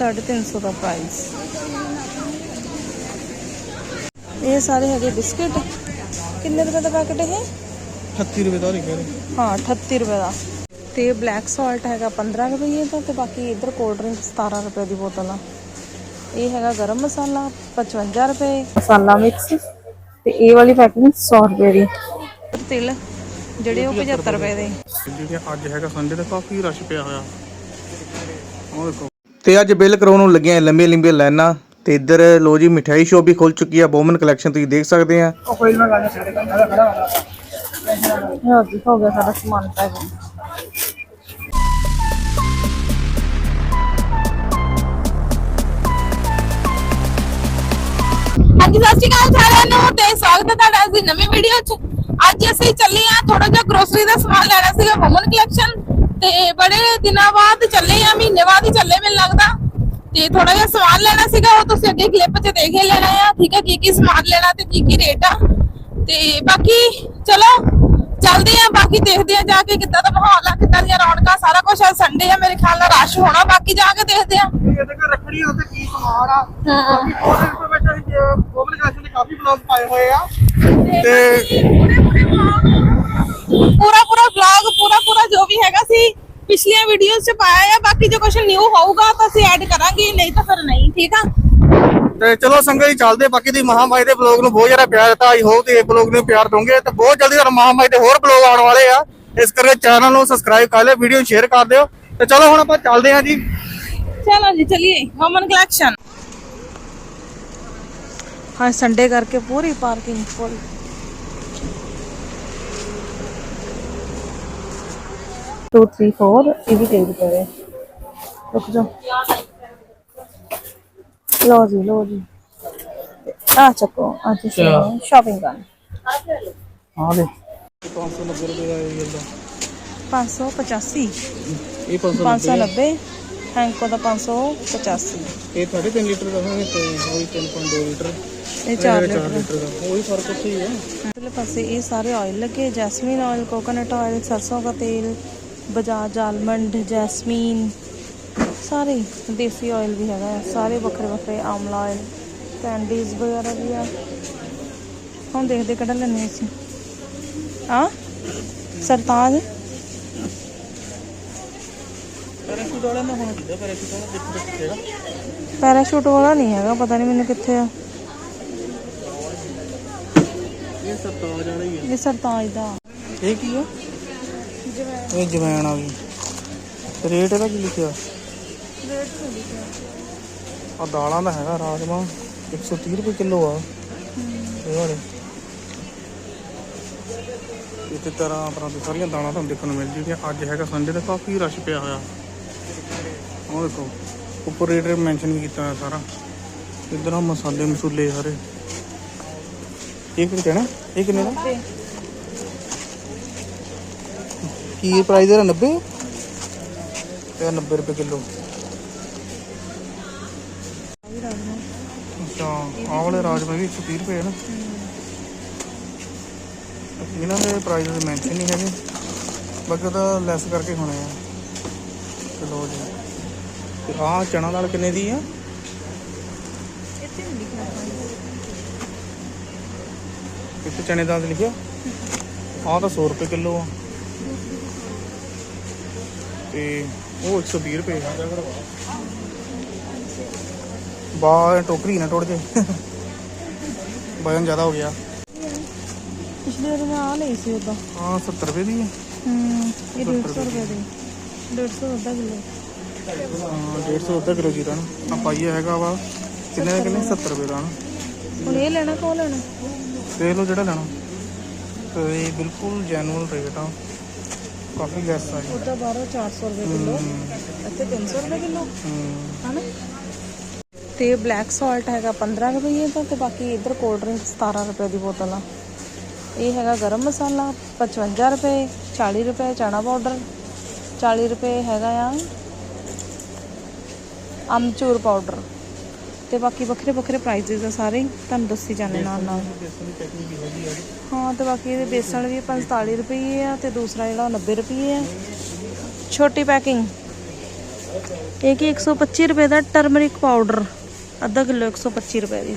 350 ਦਾ price ਇਹ ਸਾਰੇ ਹੈਗੇ ਬਿਸਕਿਟ। ਕਿੰਨੇ ਰੁਪਏ ਦਾ ਪੈਕਟ ਇਹ? 38 ਰੁਪਏ ਦਾ ਲਿਖਿਆ ਹਾਂ 38 ਰੁਪਏ ਦਾ। ਤੇ ਬਲੈਕ ਸਾਲਟ ਹੈਗਾ 15 ਰੁਪਏ ਦਾ ਤੇ ਬਾਕੀ ਇਧਰ ਕੋਲਡ ਡਰਿੰਕ 17 ਰੁਪਏ ਦੀ ਬੋਤਲ ਆ। ਇਹ ਹੈਗਾ ਗਰਮ ਮਸਾਲਾ 55 ਰੁਪਏ। ਮਸਾਲਾ ਮਿਕਸ ਤੇ ਇਹ ਵਾਲੀ ਪੈਕਿੰਗ 100 ਰੁਪਏ ਦੀ। ਤਿਲ ਜਿਹੜੇ ਉਹ 75 ਰੁਪਏ ਦੇ। ਜਿਹੜੇ ਅੱਜ ਹੈਗਾ ਸੰਡੇ ਤੇ ਕਾਫੀ ਰਸ਼ ਪਿਆ ਹੋਇਆ। ਉਹ ਦੇਖੋ। ਤੇ ਅੱਜ ਬਿੱਲ ਕਰਾਉਣ ਨੂੰ ਲੱਗੀਆਂ ਲੰਬੀਆਂ ਲੰਬੀਆਂ ਲਾਈਨਾਂ ਤੇ ਇੱਧਰ ਲੋ ਜੀ ਮਠਿਆਈ ਸ਼ੋਪ ਵੀ ਖੁੱਲ ਚੁੱਕੀ ਆ ਬੋਮਨ ਕਲੈਕਸ਼ਨ ਤੁਸੀਂ ਦੇਖ ਸਕਦੇ ਆ। ਹਾਂ ਜੀ ਹੋ ਗਿਆ ਸਾਡਾ ਸਮਾਨ ਪੈਕਿੰਗ ਹਾਂਜੀ ਸਤਿ ਸ਼੍ਰੀ ਅਕਾਲ ਸਾਰਿਆਂ ਨੂੰ ਤੇ ਸਵਾਗਤ ਹੈ ਤੁਹਾਡਾ ਅੱਜ ਦੀ ਨਵੀਂ ਵੀਡੀਓ 'ਚ। ਅੱਜ ਅਸੀਂ ਚੱਲੇ ਆ ਥੋੜਾ ਜਿਹਾ ਗਰੋਸਰੀ ਦਾ ਸਮਾਨ ਲੈਣਾ ਸੀਗਾ ਵੂਮਨ ਕਲੈਕਸ਼ਨ ਤੇ ਬੜੇ ਦਿਨਾਂ ਬਾਅਦ ਚੱਲੇ ਆ ਮਹੀਨੇ ਬਾਅਦ ਹੀ ਚੱਲੇ ਮੈਨੂੰ ਲੱਗਦਾ। ਤੇ ਥੋੜਾ ਜਿਹਾ ਸਮਾਨ ਲੈਣਾ ਸੀਗਾ ਉਹ ਤੁਸੀਂ ਅੱਗੇ ਕਲਿੱਪ 'ਚ ਦੇਖ ਹੀ ਲੈਣਾ ਆ ਠੀਕ ਹੈ ਕੀ ਕੀ ਸਮਾਨ ਲੈਣਾ ਤੇ ਕੀ ਕੀ ਰੇਟ ਆ। ਤੇ ਬਾਕੀ ਚਲੋ ਚੱਲਦੇ ਆ ਬਾਕੀ ਦੇਖਦੇ ਆ ਜਾ ਕੇ ਕਿੱਦਾਂ ਦਾ ਮਾਹੌਲ ਆ ਕਿੱਦਾਂ ਦੀਆਂ ਰੌਣਕਾਂ ਸਾਰਾ ਕੁਝ ਅੱਜ ਸੰਡੇ ਆ ਮੇਰੇ ਖਿਆਲ ਨਾਲ ਰਸ਼ ਹੋਣਾ ਬਾਕੀ ਜਾ ਕੇ ਦੇਖਦੇ ਆ। ਇਹਦੇ ਘਰ ਰੱਖੜੀ ਉੱਤੇ ਕੀ ਸਮਾਨ ਆ? ਹਾਂ। ਉਹਦੇ ਵਿੱਚ ਅਸੀਂ ਬੋਮਨ ਕਲੈਕਸ਼ਨ ਦੇ ਕਾਫੀ ਬਲੌਗ ਪਾਏ ਹੋਏ ਆ। ਤੇ ਪੂਰਾ ਪੂਰਾ ਵਲੌਗ ਪੂਰਾ ਪੂਰਾ ਜੋ ਵੀ ਹੈਗਾ ਸੀ ਪਿਛਲੀਆਂ ਵੀਡੀਓਜ਼ 'ਚ ਪਾਇਆ ਆ ਬਾਕੀ ਜੇ ਕੁਝ ਨਿਊ ਹੋਊਗਾ ਤਾਂ ਅਸੀਂ ਐਡ ਕਰਾਂਗੇ ਨਹੀਂ ਤਾਂ ਫਿਰ ਨਹੀਂ ਠੀਕ ਆ? ਤੇ ਚਲੋ ਸੰਗਤ ਜੀ ਚੱਲਦੇ ਬਾਕੀ ਦੀ ਮਹਾਮਾਈ ਦੇ ਬਲੌਗ ਨੂੰ ਬਹੁਤ ਜ਼ਿਆਦਾ ਪਿਆਰ ਦਿੱਤਾ। ਆਈ ਹੋਪ ਤੇ ਇਹ ਬਲੌਗ ਨੂੰ ਪਿਆਰ ਦੋਗੇ ਤੇ ਬਹੁਤ ਜਲਦੀ ਤੁਹਾਨੂੰ ਮਹਾਮਾਈ ਦੇ ਹੋਰ ਬਲੌਗ ਆਉਣ ਵਾਲੇ ਆ। ਇਸ ਕਰਕੇ ਚੈਨਲ ਨੂੰ ਸਬਸਕ੍ਰਾਈਬ ਕਰ ਲਿਓ ਵੀਡੀਓ ਸ਼ੇਅਰ ਕਰ ਦਿਓ। ਤੇ ਚਲੋ ਹੁਣ ਆਪਾਂ ਚੱਲਦੇ ਹਾਂ ਜੀ। ਚਲੋ ਜੀ ਚਲਿਏ। ਮਮਨ ਕਲੈਕਸ਼ਨ ਹਾਂ ਸੰਡੇ ਕਰਕੇ ਪੂਰੀ parking full two three four ਇਹ ਵੀ ਦੇ ਦਿੱਤੇ ਰੁਕ ਜਾ ਲੋ ਜੀ ਲੋ ਜੀ ਆ ਚੱਕੋ ਅੱਜ ਸ਼ਾਪਿੰਗ ਕਰਨ ਹਾਂ ਦੇ 590 ਰੁਪਏ ਦਾ ਇਹ ਗੱਲ 585 ਇਹ 590 ਹੈਂਕੋ ਦਾ 585 ਇਹ 3.5 ਲੀਟਰ ਦਾ ਹੋਵੇ ਤੇ ਉਹ 3.2 ਲੀਟਰ ਇਹ 4 4 ਲੀਟਰ ਲੀਟਰ ਦਾ ਉਹੀ ਫ਼ਰਕ ਉੱਥੇ ਹੀ ਹੈ ਅਗਲੇ ਪਾਸੇ ਇਹ ਸਾਰੇ ਬਜਾਜ ਆਲਮੰਡ ਜੈਸਮੀਨ ਸਾਰੇ। ਦੇਸੀ ਆਇਲ ਵੀ ਹੈਗਾ ਸਾਰੇ ਵੱਖਰੇ ਵੱਖਰੇ ਆਮਲਾ ਆਇਲ ਕੈਂਡੀਜ਼ ਵਗੈਰਾ ਵੀ ਆ। ਹੁਣ ਦੇਖਦੇ ਕਿਹੜਾ ਲੈਣੇ ਅਸੀਂ। ਆ ਸਰਤਾਜ? ਪੈਰਾਸ਼ੂਟ ਵਾਲਾ ਨਾ ਹੋਣਾ ਚਾਹੀਦਾ ਪੈਰਾਸ਼ੂਟ ਵਾਲਾ ਦੇਖੋ ਦੇਖੇਗਾ ਪੈਰਾਸ਼ੂਟ ਵਾਲਾ ਨਹੀਂ ਹੈਗਾ ਪਤਾ ਨਹੀਂ ਮੈਨੂੰ ਕਿੱਥੇ ਆ। ਇਹ ਸਰਤਾਜ ਵਾਲਾ ਹੀ ਹੈ ਇਹ ਸਰਤਾਜ ਦਾ। ਇਹ ਕੀ ਆ? ਇਹ ਜਵੈਣ ਆ ਗਈ। ਰੇਟ ਇਹਦਾ ਕੀ ਲਿਖਿਆ? ਆ ਦਾਲਾਂ ਦਾ ਹੈਗਾ ਰਾਜਮਾ 130 ਰੁਪਏ ਕਿਲੋ ਆ। ਇਹ ਵਾਲੇ। ਇਸੇ ਤਰ੍ਹਾਂ ਆਪਣਾ ਤੇ ਸਾਰੀਆਂ ਦਾਲਾਂ ਤੁਹਾਨੂੰ ਦੇਖਣ ਨੂੰ ਮਿਲ ਜੂਗੀਆਂ। ਅੱਜ ਹੈਗਾ ਸੰਡੇ ਤੇ ਕਾਫੀ ਰਸ਼ ਪਿਆ ਹੋਇਆ। ਉਹ ਦੇਖੋ ਉੱਪਰ ਰੇਟ ਮੈਂਸ਼ਨ ਵੀ ਕੀਤਾ ਹੋਇਆ ਸਾਰਾ। ਇਧਰ ਆ ਮਸਾਲੇ ਮਸੂਲੇ ਸਾਰੇ। ਇਹ ਕਿੰਨੇ ਕਹਿਣਾ ਇਹ ਕਿੰਨੇ ਦਾ ਕੀ ਪ੍ਰਾਈਸ ਹੈ? 90 ਇਹ 90 ਰੁਪਏ ਕਿਲੋ। ਅੱਛਾ ਆਹ ਵਾਲੇ ਰਾਜਮਾ ਵੀ 130 ਰੁਪਏ ਹੈ ਨਾ। ਇਹਨਾਂ ਦੇ ਪ੍ਰਾਈਸ ਮੈਂਸ਼ਨ ਨਹੀਂ ਹੈਗੇ। ਬਾਕੀ ਤਾਂ ਲੈਸ ਕਰਕੇ ਹੋਣੇ ਆ। ਚਲੋ ਜੀ। ਤੇ ਆਹ ਚਣਾ ਨਾਲ ਕਿੰਨੇ ਦੀ ਆ? ਇੱਥੇ ਚਨੇ ਦਾ ਲਿਖਿਆ। ਆਹ ਤਾਂ 100 ਰੁਪਏ ਕਿਲੋ ਆ। ਤੇ ਉਹ 120 ਰੁਪਏ ਆ। ਬਾ ਟੋਕਰੀ ਨਾ ਟੁੱਟ ਜੇ ਵਜਨ ਜ਼ਿਆਦਾ ਹੋ ਗਿਆ। ਪਿਛਲੇ ਮੈਂ ਆ ਲਈ ਸੀ ਉਦੋਂ। ਹਾਂ 70 ਰੁਪਏ ਦੀ ਹੈ ਹੂੰ ਇਹ 150 ਰੁਪਏ ਦੀ। 150 ਅੱਧਾ ਕਿਲੋ। ਹਾਂ 150 ਅੱਧਾ ਕਿਲੋ ਜੀਰਾ ਨਾ। ਆ ਪਾਈਆ ਹੈਗਾ ਵਾ। ਕਿੰਨੇ ਦਾ ਕਿੰਨੇ? 70 ਰੁਪਏ ਦਾ ਨਾ। ਹੁਣ ਇਹ ਲੈਣਾ ਕੋ ਲੈਣਾ? ਦੇਖ ਲਓ ਜਿਹੜਾ ਲੈਣਾ। ਤੇ ਇਹ ਬਿਲਕੁਲ ਜੈਨੂਅਲ ਰੇਟ ਆ। ਕਾਫੀ ਲੈਸ ਆ ਜੀ। ਉਹਦਾ ਬਾਹਰੋਂ 400 ਰੁਪਏ ਕਿਲੋ, ਇੱਥੇ 300 ਰੁਪਏ ਕਿਲੋ, ਹਨਾ? ਤੇ ਬਲੈਕ ਸਾਲਟ ਹੈਗਾ 15 ਰੁਪਏ ਦਾ ਤੇ ਬਾਕੀ ਇਧਰ ਕੋਲਡ ਡਰਿੰਕ 17 ਰੁਪਏ ਦੀ ਬੋਤਲ ਆ। ਇਹ ਹੈਗਾ ਗਰਮ ਮਸਾਲਾ 55 ਰੁਪਏ 40 ਰੁਪਏ ਚਨਾ ਪਾਊਡਰ 40 ਰੁਪਏ ਹੈਗਾ ਆ ਅਮਚੂਰ ਪਾਊਡਰ ਤੇ ਬਾਕੀ ਵੱਖਰੇ ਵੱਖਰੇ ਪ੍ਰਾਈਸਿਸ ਆ ਸਾਰੇ ਹੀ, ਤੁਹਾਨੂੰ ਦੱਸੀ ਜਾਂਦੇ ਨਾਲ ਨਾਲ। ਬੇਸਨ ਦੀ ਪੈਕਿੰਗ ਵੀ ਹੈਗੀ ਆ ਹਾਂ ਤੇ ਬਾਕੀ ਇਹਦੇ ਬੇਸਣ ਵੀ 45 ਰੁਪਏ ਆ ਤੇ ਦੂਸਰਾ ਜਿਹੜਾ ਉਹ 90 ਰੁਪਏ ਆ। ਛੋਟੀ ਪੈਕਿੰਗ ਇਹ ਕੀ 125 ਰੁਪਏ ਦਾ ਟਰਮਰਿਕ ਪਾਊਡਰ ਅੱਧਾ ਕਿਲੋ 125 ਰੁਪਏ ਦੀ।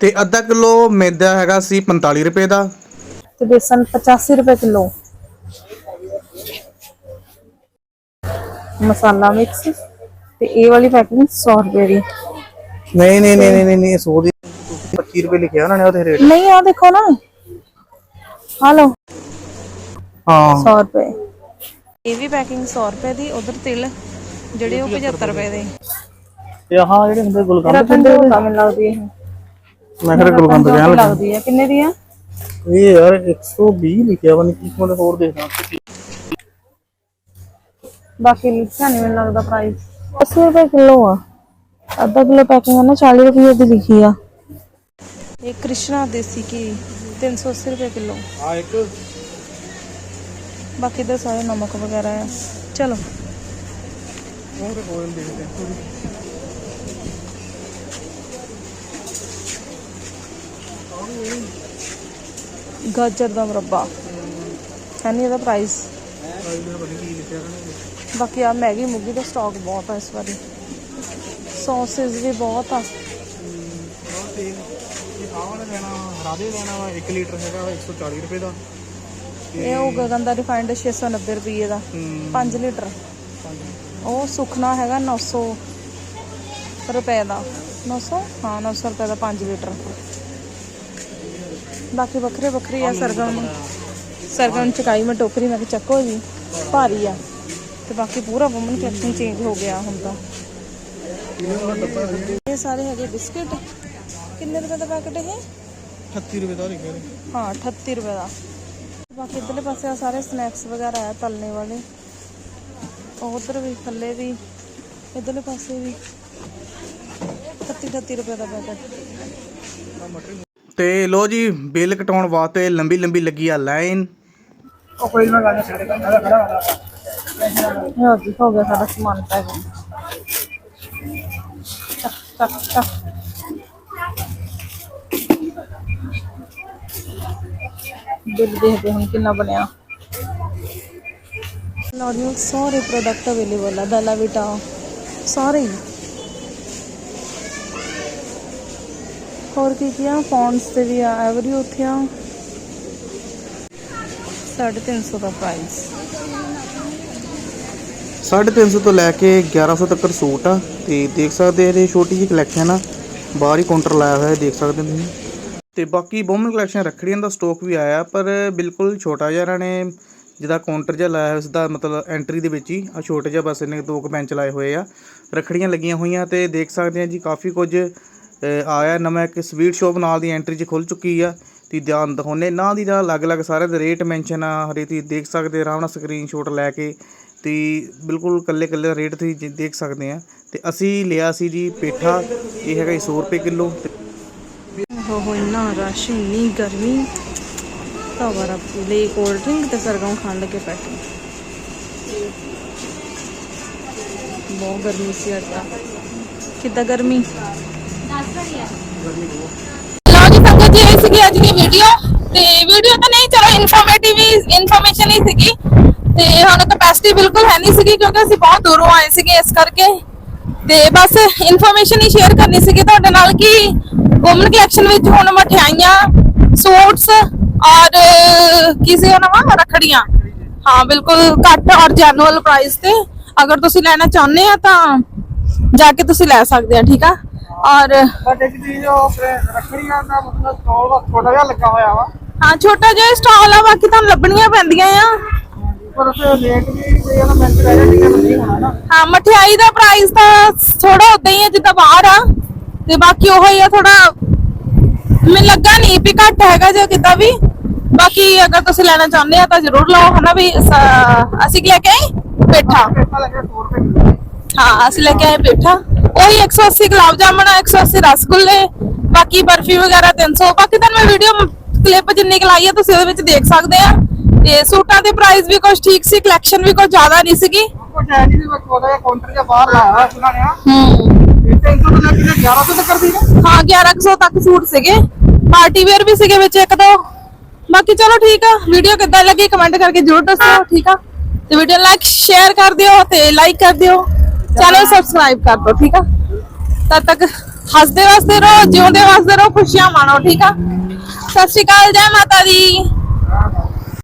ਤੇ ਅੱਧਾ ਕਿਲੋ ਮੈਦਾ ਹੈਗਾ ਸੀ 45 ਰੁਪਏ ਦਾ। ਤੇ ਬੇਸਨ 85 ਰੁਪਏ ਕਿਲੋ। ਮਸਾਲਾ ਮਿਕਸ ਤੇ ਇਹ ਵਾਲੀ ਪੈਕਿੰਗ 100 ਰੁਪਏ ਦੀ। ਨਹੀਂ ਨਹੀਂ ਨਹੀਂ ਨਹੀਂ ਨਹੀਂ 100 ਦੀ। 25 ਰੁਪਏ ਲਿਖਿਆ ਉਹਨਾਂ ਨੇ ਉਹਦੇ ਰੇਟ ਨਹੀਂ ਆ ਦੇਖੋ ਨਾ। ਆ ਲਓ। ਹਾਂ। 100 ਰੁਪਏ। ਇਹ ਵੀ ਪੈਕਿੰਗ 100 ਰੁਪਏ ਦੀ ਉਧਰ ਤਿਲ ਜਿਹੜੇ ਉਹ 75 ਰੁਪਏ ਦੇ। ਤੇ ਆਹ ਜਿਹੜੇ ਹੁੰਦੇ ਗੁਲਗੰਦ ਰਤਨ ਦੇ ਹੁੰਦਾ ਮੈਨੂੰ ਲੱਗਦੀ ਇਹ। ਮੈਂ ਕਿਹਾ ਗੁਲਗੰਦ ਕਹਿਣ ਲੱਗਾ। ਲੱਗਦੀ ਹੈ ਕਿੰਨੇ ਦੀ ਆ? ਇਹ ਯਾਰ 120 ਲਿਖਿਆ ਵਾ ਨਹੀਂ ਕੀ ਮੈਂ ਹੋਰ ਦੇਖਦਾ। ਬਾਕੀ ਲਿਖਿਆ ਨਹੀਂ ਮੈਨੂੰ ਲੱਗਦਾ ਪ੍ਰਾਈਸ 80 ਰੁਪਏ ਕਿਲੋ ਆ ਅੱਧਾ ਕਿਲੋ ਪੈਕਿੰਗ ਆ ਨਾ 40 ਰੁਪਏ ਦੀ ਲਿਖੀ ਆ ਇਹ ਕ੍ਰਿਸ਼ਨਾ ਦੇਸੀ ਕੀ 380 ਰੁਪਏ ਕਿਲੋ ਆ ਇੱਕ ਬਾਕੀ ਦੇ ਸਾਰੇ ਨਮਕ ਵਗੈਰਾ ਆ ਚਲੋ ਉਹ ਤੇ ਕੋਈ ਦੇਖਦੇ ਗਾਜਰ ਦਾ ਮੁਰੱਬਾ ਹੈ ਨਹੀਂ ਇਹਦਾ ਪ੍ਰਾਈਸ ਬਾਕੀ ਆ ਮੈਗੀ ਮੁਗੀ ਦਾ ਸਟਾਕ ਬਹੁਤ ਆ ਇਸ ਵਾਰੀ। ਸੌਸਸ ਵੀ ਬਹੁਤ ਆ। ਇਹ ਰਾਦੇ ਲੈਣਾ ਵਾ 1 ਲੀਟਰ ਹੈਗਾ ਵਾ 140 ਰੁਪਏ ਦਾ ਇਹ ਉਹ ਗਗਨ ਦਾ ਰਿਫਾਈਂਡ 690 ਰੁਪਏ ਦਾ 5 ਲੀਟਰ। ਉਹ ਸੁਖਨਾ ਹੈਗਾ 900 ਰੁਪਏ ਦਾ। 900 ਹਾਂ 900 ਰੁਪਏ ਦਾ 5 ਲੀਟਰ। ਬਾਕੀ ਵੱਖਰੇ ਵੱਖਰੇ ਆ ਸਰਗਮ। ਸਰਗਮ ਚਕਾਈ ਮੈਂ ਟੋਕਰੀ, ਮੈਂ ਕਿ ਚੱਕੋ ਜੀ, ਭਾਰੀ ਆ। ਤੇ ਬਾਕੀ ਪੂਰਾ ਵੂਮਨ ਕਲੈਕਸ਼ਨ ਚੇਂਜ ਹੋ ਗਿਆ ਹੁਣ ਤਾਂ। ਇਹ ਸਾਰੇ ਹੈਗੇ ਬਿਸਕਟ। ਕਿੰਨੇ ਰੁਪਏ ਦਾ ਪੈਕਟ ਇਹ? 38 ਰੁਪਏ ਦਾ ਲਿਖਿਆ ਹਾਂ 38 ਰੁਪਏ ਦਾ। ਬਾਕੀ ਇਧਰਲੇ ਪਾਸੇ ਆ ਸਾਰੇ ਸਨੈਕਸ ਵਗੈਰਾ ਆ ਤਲਨੇ ਵਾਲੇ। ਉਧਰ ਵੀ ਥੱਲੇ ਵੀ ਇਧਰਲੇ ਪਾਸੇ ਵੀ। 38 38 ਰੁਪਏ ਦਾ ਪੈਕਟ ਤੇ ਲੋ ਜੀ ਬਿੱਲ ਕਟਾਉਣ ਵਾਸਤੇ ਲੰਬੀ ਲੰਬੀ ਲੱਗੀ ਆ ਲਾਈਨ। ਹਾਂ ਜੀ ਹੋ ਗਿਆ ਸਾਡਾ ਸਮਾਨ ਪੈਕ ਚੱਕ ਚੱਕ ਚੱਕ ਬਿੱਲ ਦੇਖਦੇ ਹੁਣ ਕਿੰਨਾ ਬਣਿਆ ਲੌਰੀਅਲ ਸਾਰੇ ਪ੍ਰੋਡਕਟ ਅਵੇਲੇਬਲ ਆ ਬੈਲਾ ਵਿਟਾ ਸਾਰੇ ਹੀ ਹੋਰ ਕੀ ਕੀ ਆ? ਫੌਂਟਸ ਤੇ ਵੀ ਆ, ਐਵਰੀ ਉੱਥੇ ਆ। 350 ਦਾ ਪ੍ਰਾਈਸ 350 ਤੋਂ ਲੈ ਕੇ 1100 ਤੱਕ ਸੂਟ ਆ ਤੇ ਦੇਖ ਸਕਦੇ ਆ ਇਹ ਛੋਟੀ ਜਿਹੀ ਕਲੈਕਸ਼ਨ ਆ। ਬਾਹਰ ਹੀ ਕਾਊਂਟਰ ਲਾਇਆ ਹੋਇਆ ਦੇਖ ਸਕਦੇ ਤੁਸੀਂ। ਤੇ ਬਾਕੀ ਵੂਮਨ ਕਲੈਕਸ਼ਨ ਰੱਖੜੀਆਂ ਦਾ ਸਟਾਕ ਵੀ ਆਇਆ, ਪਰ ਬਿਲਕੁਲ ਛੋਟਾ ਜਿਹਾ ਇਹਨਾਂ ਨੇ ਜਿਹਦਾ ਕਾਊਂਟਰ ਜਿਹਾ ਲਾਇਆ ਉਸ ਦਾ ਮਤਲਬ ਐਂਟਰੀ ਦੇ ਵਿੱਚ ਹੀ ਆ ਛੋਟੇ ਜਿਹਾ ਬਸ ਇਹਨੇ ਦੋ ਕੁ ਬੈਂਚ ਲਾਏ ਹੋਏ ਆ। ਰੱਖੜੀਆਂ ਲੱਗੀਆਂ ਹੋਈਆਂ ਤੇ ਦੇਖ ਸਕਦੇ ਆ ਜੀ, ਕਾਫੀ ਕੁਝ ਆਇਆ ਨਵਾਂ ਇੱਕ ਸਵੀਟ ਸ਼ਾਪ ਨਾਲ ਦੀ ਐਂਟਰੀ 'ਚ ਖੁੱਲ ਚੁੱਕੀ ਆ। ਤੇ ਧਿਆਨ ਦਿਖਾਉਨੇ ਨਾ ਦੀ ਦਾ ਅਲੱਗ-ਅਲੱਗ ਸਾਰੇ ਦੇ ਰੇਟ ਮੈਂਸ਼ਨ ਆ ਹਰੇ ਤੁਸੀਂ ਦੇਖ ਸਕਦੇ ਆਰਾਮ ਨਾਲ ਸਕਰੀਨਸ਼ਾਟ ਲੈ ਕੇ ਤੇ ਬਿਲਕੁਲ ਕੱਲੇ ਕੱਲੇ ਦਾ ਰੇਟ ਤੁਸੀਂ ਜੀ ਦੇਖ ਸਕਦੇ ਆ। ਤੇ ਅਸੀਂ ਲਿਆ ਸੀ ਜੀ ਪੇਠਾ ਇਹ ਹੈਗਾ ਜੀ 100 ਰੁਪਏ ਕਿਲੋ। ਤੇ ਹੋ ਹੋ ਇੰਨਾ ਰਸ਼ ਇੰਨੀ ਗਰਮੀ। ਤਵਰਾ ਪੂਲੇ ਕੋਲਡ ਡਰਿੰਕ ਤੇ ਸਰਗਮ ਖਾਣ ਲੱਗੇ ਪੈਟੀ ਬਹੁਤ ਗਰਮੀ ਸੀ ਅੱਜ ਤਾਂ। ਕਿੱਦਾਂ ਗਰਮੀ? ਲਓ ਜੀ ਸੰਗਤ ਜੀ ਇਹ ਸੀਗੀ ਅੱਜ ਦੀ ਵੀਡੀਓ ਤੇ ਵੀਡੀਓ ਤਾਂ ਨਹੀਂ ਚਲੋ ਇਨਫੋਰਮੇਟਿਵ ਹੀ ਇਨਫੋਰਮੇਸ਼ਨ ਹੀ ਸੀਗੀ। ਤੇ ਹੁਣ ਕਪੈਸਿਟੀ ਬਿਲਕੁਲ ਹੈ ਨਹੀਂ ਸੀਗੀ ਕਿਉਂਕਿ ਅਸੀਂ ਬਹੁਤ ਦੂਰੋਂ ਆਏ ਸੀਗੇ ਇਸ ਕਰਕੇ। ਤੇ ਬਸ ਇਨਫੋਰਮੇਸ਼ਨ ਹੀ ਸ਼ੇਅਰ ਕਰਨੀ ਸੀਗੀ ਤੁਹਾਡੇ ਨਾਲ ਕਿ ਵੂਮਨ ਕਲੈਕਸ਼ਨ ਵਿੱਚ ਹੁਣ ਮਠਿਆਈਆਂ ਸੂਟਸ ਔਰ ਕੀ ਸੀ ਉਹਨਾਂ ਵਾ ਰੱਖੜੀਆਂ। ਹਾਂ ਬਿਲਕੁਲ ਘੱਟ ਔਰ ਜੈਨੂਅਲ ਪ੍ਰਾਈਸ ਤੇ। ਅਗਰ ਤੁਸੀਂ ਲੈਣਾ ਚਾਹੁੰਦੇ ਆ ਤਾਂ ਜਾ ਕੇ ਤੁਸੀਂ ਲੈ ਸਕਦੇ ਆ ਠੀਕ ਆ? ਔਰ ਬਟ ਇੱਕ ਚੀਜ਼ ਉਹ ਰੱਖੜੀਆਂ ਦਾ ਮਤਲਬ ਸਟਾਲ ਥੋੜਾ ਜਿਹਾ ਲੱਗਾ ਹੋਇਆ ਵਾ। ਹਾਂ ਛੋਟਾ ਜਿਹਾ ਸਟਾਲ ਆ ਬਾਕੀ ਤੁਹਾਨੂੰ ਲੱਭਣੀਆਂ ਪੈਂਦੀਆਂ ਆ। ਪਰ ਰੇਟ ਵੀ ਨਹੀਂ ਹੋਣਾ ਨਾ। ਹਾਂ ਮਠਿਆਈ ਦਾ ਪ੍ਰਾਈਸ ਤਾਂ ਥੋੜਾ ਉਦਾਂ ਹੀ ਆ ਜਿੱਦਾਂ ਬਾਹਰ ਆ। ਤੇ ਬਾਕੀ ਉਹ ਹੀ ਆ ਥੋੜਾ ਮੈਨੂੰ ਲੱਗਾ ਨਹੀਂ ਵੀ ਘੱਟ ਹੈਗਾ ਜਾਂ ਕਿੱਦਾਂ ਵੀ। ਬਾਕੀ ਅਗਰ ਤੁਸੀਂ ਲੈਣਾ ਚਾਹੁੰਦੇ ਆ ਤਾਂ ਜ਼ਰੂਰ ਲਓ ਹਨਾ ਵੀ ਅਸੀਂ ਕੀ ਲੈ ਕੇ ਆਏ? ਪੇਠਾ। ਪੇਠਾ ਲੱਗਿਆ 100 ਰੁਪਏ ਕਿਲੋ। ਹਾਂ ਅਸੀਂ ਲੈ ਕੇ ਆਏ ਪੇਠਾ। ਉਹੀ 180 ਗੁਲਾਬ ਜਾਮਣ 180 ਰਸਗੁੱਲੇ ਬਾਕੀ ਬਰਫੀ ਵਗੈਰਾ 300 ਬਾਕੀ ਤੁਹਾਨੂੰ ਮੈਂ ਵੀਡੀਓ ਕਲਿੱਪ ਜਿੰਨੀ ਕੁ ਲਾਈ ਆ ਤੁਸੀਂ ਉਹਦੇ ਵਿੱਚ ਦੇਖ ਸਕਦੇ ਆ। ਤੇ ਸੂਟਾਂ ਦੇ ਪ੍ਰਾਈਸ ਵੀ ਕੁਝ ਠੀਕ ਸੀ ਕਲੈਕਸ਼ਨ ਵੀ ਕੁਝ ਜ਼ਿਆਦਾ ਨਹੀਂ ਸੀਗੀ? ਕੁਝ ਹੈ ਨਹੀਂ ਸੀ ਬਸ ਉਹਦਾ ਜਿਹਾ ਕਾਊਂਟਰ ਜਿਹਾ ਬਾਹਰ ਲਾਇਆ ਹੋਇਆ ਉਹਨਾਂ ਨੇ ਨਾ ਹੂੰ। ਇਹ 300 ਤੋਂ ਲੈ ਕੇ 1100 ਤੱਕ ਕਰਦੀ ਨਾ ਹਾਂ 1100 ਤੱਕ ਸੂਟ ਸੀਗੇ। ਪਾਰਟੀ ਵੇਅਰ ਵੀ ਸੀਗੇ ਵਿੱਚ ਇੱਕ ਦੋ। ਬਾਕੀ ਚਲੋ ਠੀਕ ਆ ਵੀਡੀਓ ਕਿੱਦਾਂ ਲੱਗੀ ਕਮੈਂਟ ਕਰਕੇ ਜ਼ਰੂਰ ਦੱਸਿਓ ਠੀਕ ਆ? ਤੇ ਵੀਡੀਓ ਲਾਈਕ ਸ਼ੇਅਰ ਕਰ ਦਿਓ ਤੇ ਲਾਈਕ ਕਰ ਦਿਓ। ਚੈਨਲ ਸਬਸਕ੍ਰਾਈਬ ਕਰ ਦਿਓ ਠੀਕ ਆ? ਤਦ ਤੱਕ ਹੱਸਦੇ ਵਸਦੇ ਰਹੋ ਜਿਉਂਦੇ ਵਸਦੇ ਰਹੋ ਖੁਸ਼ੀਆਂ ਮਾਣੋ ਠੀਕ ਆ? ਸਤਿ ਸ਼੍ਰੀ ਅਕਾਲ ਜੈ ਮਾਤਾ ਦੀ।